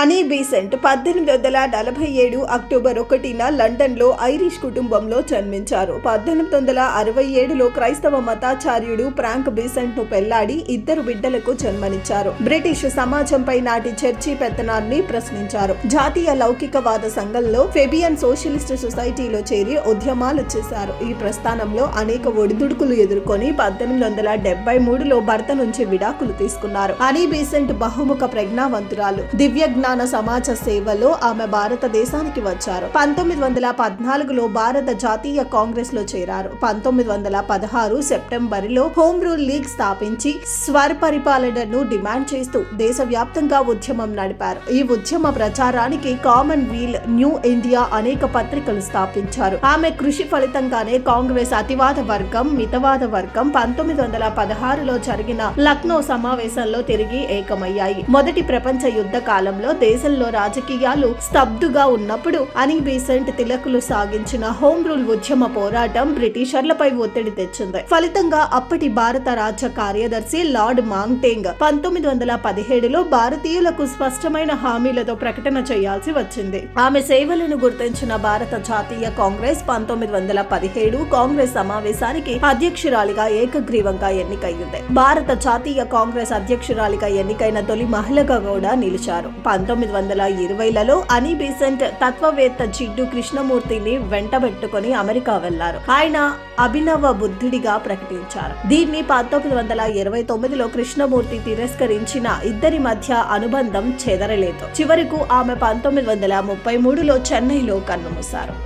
అనీ బీసెంట్ పద్దెనిమిది వందల నలభై ఏడు అక్టోబర్ ఒకటిన లండన్లో ఐరిష్ కుటుంబంలో జన్మించారు. పద్దెనిమిది వందల అరవై ఏడులో క్రైస్తవ మతాచార్యుడు ఫ్రాంక్ బీసెంట్ను పెళ్ళాడి ఇద్దరు బిడ్డలకు జన్మనిచ్చారు. బ్రిటిష్ సమాజంపై నాటి చర్చి పెత్తనాన్ని ప్రశ్నించారు. జాతీయ లౌకికవాద సంఘంలో ఫెబియన్ సోషలిస్ట్ సొసైటీలో చేరి ఉద్యమాలు చేశారు. ఈ ప్రస్థానంలో అనేక ఒడిదుడుకులు ఎదుర్కొని పద్దెనిమిది వందల డెబ్బై మూడులో భర్త నుంచి విడాకులు తీసుకున్నారు. అనీ బీసెంట్ బహుముఖ ప్రజ్ఞావంతురాలు. దివ్య తెలంగాణ సమాజ సేవలో ఆమె భారతదేశానికి వచ్చారు. పంతొమ్మిది వందల పద్నాలుగులో భారత జాతీయ కాంగ్రెస్లో చేరారు. పంతొమ్మిది వందల పదహారు సెప్టెంబర్లో హోమ్ రూల్ లీగ్ స్థాపించి స్వర్ పరిపాలనను డిమాండ్ చేస్తూ దేశవ్యాప్తంగా ఉద్యమం నడిపారు. ఈ ఉద్యమ ప్రచారానికి కామన్ వీల్ న్యూ ఇండియా అనేక పత్రికలు స్థాపించారు. ఆమె కృషి ఫలితంగానే కాంగ్రెస్ అతివాద వర్గం మితవాద వర్గం పంతొమ్మిది వందల పదహారులో జరిగిన లక్నో సమావేశంలో తిరిగి ఏకమయ్యాయి. మొదటి ప్రపంచ యుద్ధ కాలంలో దేశంలో రాజకీయాలు స్తబ్దుగా ఉన్నప్పుడు అనీ బీసెంట్ తిలకులు సాగించిన హోం రూల్ ఉద్యమ పోరాటం బ్రిటిషర్లపై ఒత్తిడి తెచ్చింది. ఫలితంగా అప్పటి భారత రాజ్య కార్యదర్శి లార్డ్ మాంగ్టేంగ్ పంతొమ్మిది వందల పదిహేడులో భారతీయులకు స్పష్టమైన హామీలతో ప్రకటన చేయాల్సి వచ్చింది. ఆమె సేవలను గుర్తించిన భారత జాతీయ కాంగ్రెస్ పంతొమ్మిది వందల పదిహేడు కాంగ్రెస్ సమావేశానికి అధ్యక్షురాలిగా ఏకగ్రీవంగా ఎన్నికయ్యింది. భారత జాతీయ కాంగ్రెస్ అధ్యక్షురాలిగా ఎన్నికైన తొలి మహిళగా కూడా నిలిచారు. పంతొమ్మిది వందల ఇరవైలలో అనీ బీసెంట్ తత్వవేత్త జిడ్డు కృష్ణమూర్తిని వెంటబెట్టుకుని అమెరికా వెళ్ళారు. ఆయన అభినవ బుద్ధుడిగా ప్రకటించారు. దీన్ని పంతొమ్మిది వందల ఇరవై తొమ్మిదిలో కృష్ణమూర్తి తిరస్కరించిన ఇద్దరి మధ్య అనుబంధం చెదరలేదు. చివరకు ఆమె పంతొమ్మిది వందల ముప్పై మూడులో చెన్నైలో కన్నుమూశారు.